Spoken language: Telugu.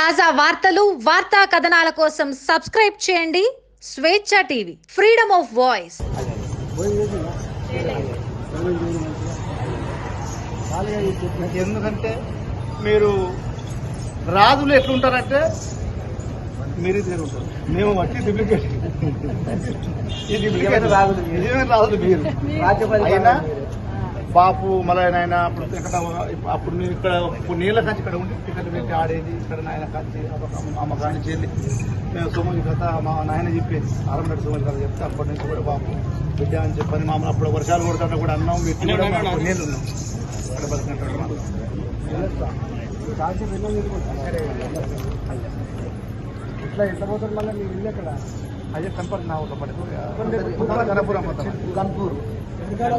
తాజా వార్తలు వార్తా కథనాల కోసం సబ్స్క్రైబ్ చేయండి. స్వేచ్ఛ టీవీ ఫ్రీడమ్ ఆఫ్ వాయిస్. ఎందుకంటే మీరు రాజులు ఎట్లుంటారంటే మీరు ఉంటారు. మేము వచ్చి డూప్లికేట్ ఈ డూప్లికేట్ రాజులు రాజులు మీరు. అయినా బాపు మళ్ళీ ఆయన అప్పుడు ఇక్కడ అప్పుడు నేను ఇక్కడ ఇప్పుడు నీళ్ళ కంచి ఇక్కడ ఉండి టికెట్ పెట్టి ఆడేది ఇక్కడ నాయన కంచి అమ్మ కాని చెల్లి మేము సోమలి కథ మా నాయన చెప్పేది అరమేట సోమలి కథ చెప్తే అప్పటి నుంచి కూడా బాపు బిడ్డ అని చెప్పని మామూలు అప్పుడు వర్షాలు కొడుతుంటే కూడా అన్నాం మీరు నీళ్ళు ఉన్నాం ఇక్కడ బతికినట్టు ఇట్లా ఎంత పోతుంది మళ్ళీ మీరు ఇల్లు ఎక్కడ? అదే కనపడి నా ఒక కనపురం మొత్తం కన్పూర్ ఏమిటో